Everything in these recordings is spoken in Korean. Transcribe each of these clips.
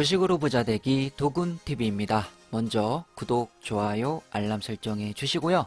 주식으로 부자 되기 도군TV입니다. 먼저 구독, 좋아요, 알람 설정해 주시고요.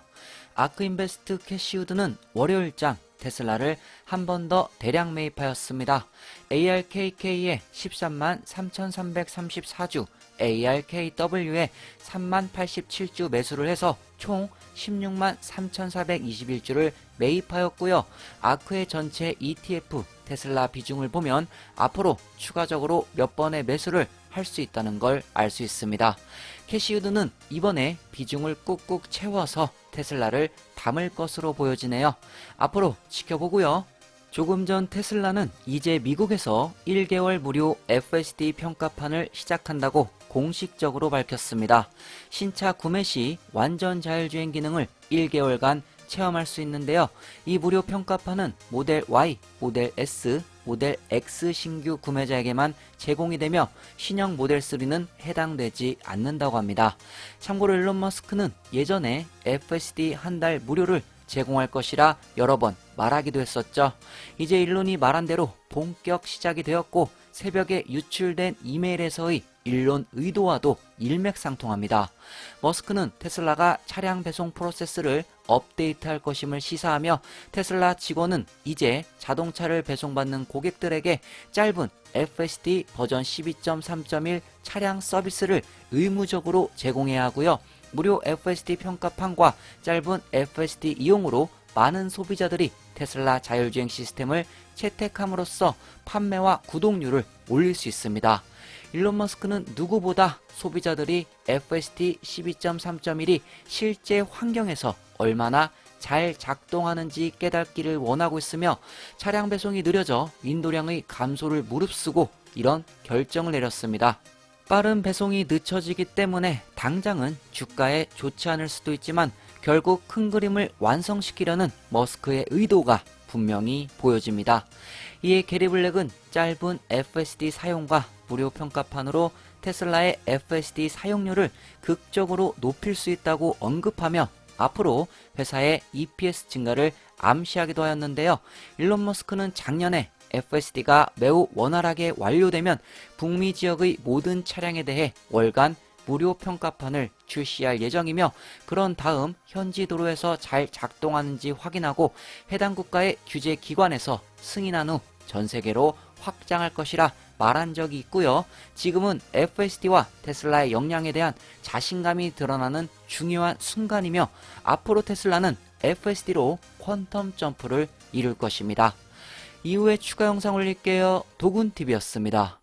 아크인베스트 캐시우드는 월요일장 테슬라를 한 번 더 대량 매입하였습니다. ARKK에 13만 3,334주, ARKW에 3만 87주 매수를 해서 총 16만 3,421주를 매입하였고요. 아크의 전체 ETF 테슬라 비중을 보면 앞으로 추가적으로 몇 번의 매수를 할 수 있다는 걸 알 수 있습니다. 캐시우드는 이번에 비중을 꾹꾹 채워서 테슬라를 담을 것으로 보여지네요. 앞으로 지켜보고요. 조금 전 테슬라는 이제 미국에서 1개월 무료 FSD 평가판을 시작한다고 공식적으로 밝혔습니다. 신차 구매 시 완전 자율주행 기능을 1개월간 체험할 수 있는데요. 이 무료 평가판은 모델 Y, 모델 S, 모델 X 신규 구매자에게만 제공이 되며 신형 모델 3는 해당되지 않는다고 합니다. 참고로 일론 머스크는 예전에 FSD 한 달 무료를 제공할 것이라 여러 번 말하기도 했었죠. 이제 일론이 말한 대로 본격 시작이 되었고 새벽에 유출된 이메일에서의 일론 의도와도 일맥상통합니다. 머스크는 테슬라가 차량 배송 프로세스를 업데이트할 것임을 시사하며 테슬라 직원은 이제 자동차를 배송받는 고객들에게 짧은 FSD 버전 12.3.1 차량 서비스를 의무적으로 제공해야 하고요. 무료 FSD 평가판과 짧은 FSD 이용으로 많은 소비자들이 테슬라 자율주행 시스템을 채택함으로써 판매와 구독률을 올릴 수 있습니다. 일론 머스크는 누구보다 소비자들이 FSD 12.3.1이 실제 환경에서 얼마나 잘 작동하는지 깨닫기를 원하고 있으며 차량 배송이 느려져 인도량의 감소를 무릅쓰고 이런 결정을 내렸습니다. 빠른 배송이 늦춰지기 때문에 당장은 주가에 좋지 않을 수도 있지만 결국 큰 그림을 완성시키려는 머스크의 의도가 분명히 보여집니다. 이에 게리 블랙은 짧은 FSD 사용과 무료 평가판으로 테슬라의 FSD 사용률을 극적으로 높일 수 있다고 언급하며 앞으로 회사의 EPS 증가를 암시하기도 하였는데요. 일론 머스크는 작년에 FSD가 매우 원활하게 완료되면 북미 지역의 모든 차량에 대해 월간 무료 평가판을 출시할 예정이며 그런 다음 현지 도로에서 잘 작동하는지 확인하고 해당 국가의 규제 기관에서 승인한 후 전 세계로 확장할 것이라 말한 적이 있고요. 지금은 FSD와 테슬라의 역량에 대한 자신감이 드러나는 중요한 순간이며 앞으로 테슬라는 FSD로 퀀텀 점프를 이룰 것입니다. 이후에 추가 영상 올릴게요. 도군TV였습니다.